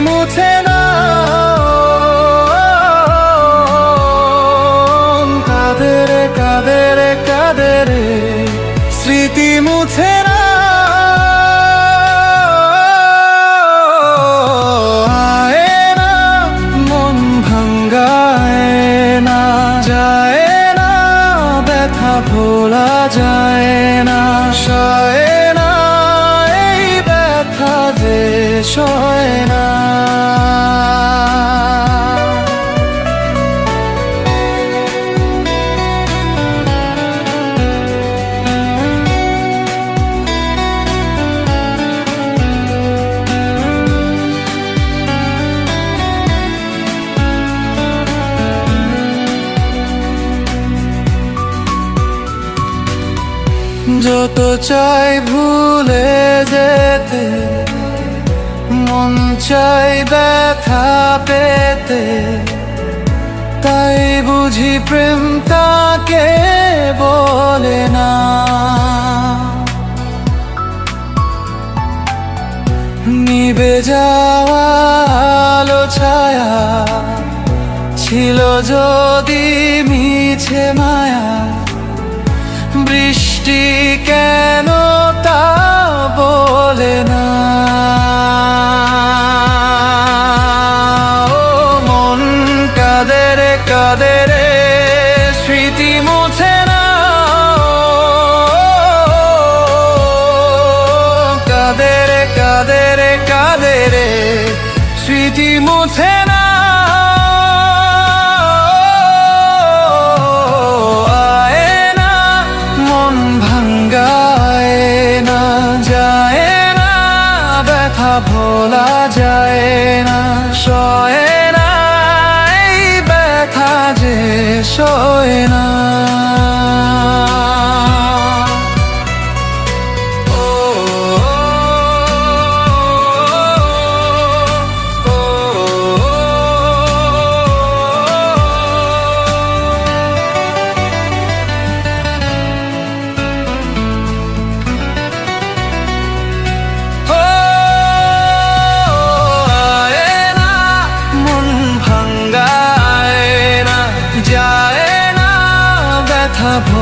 মুছে না। কাদের কাদের কাদের স্মৃতি মুছে না। যায় না না। ব্যথা যে যত চাই ভুলে যেতে, মন চাই ব্যথা পেতে, তাই বুঝি প্রেম তাকে বলে না। নিবে যাওয়া আলো ছায়া, ছিল যদি মিছে মায়া বৃষ্টি কেন তা বলে না? মন কাদের কাদের স্মৃতি মুছে না? কাদের কাদের কাদের স্মৃতি মুছে না? সয় না ব্যথা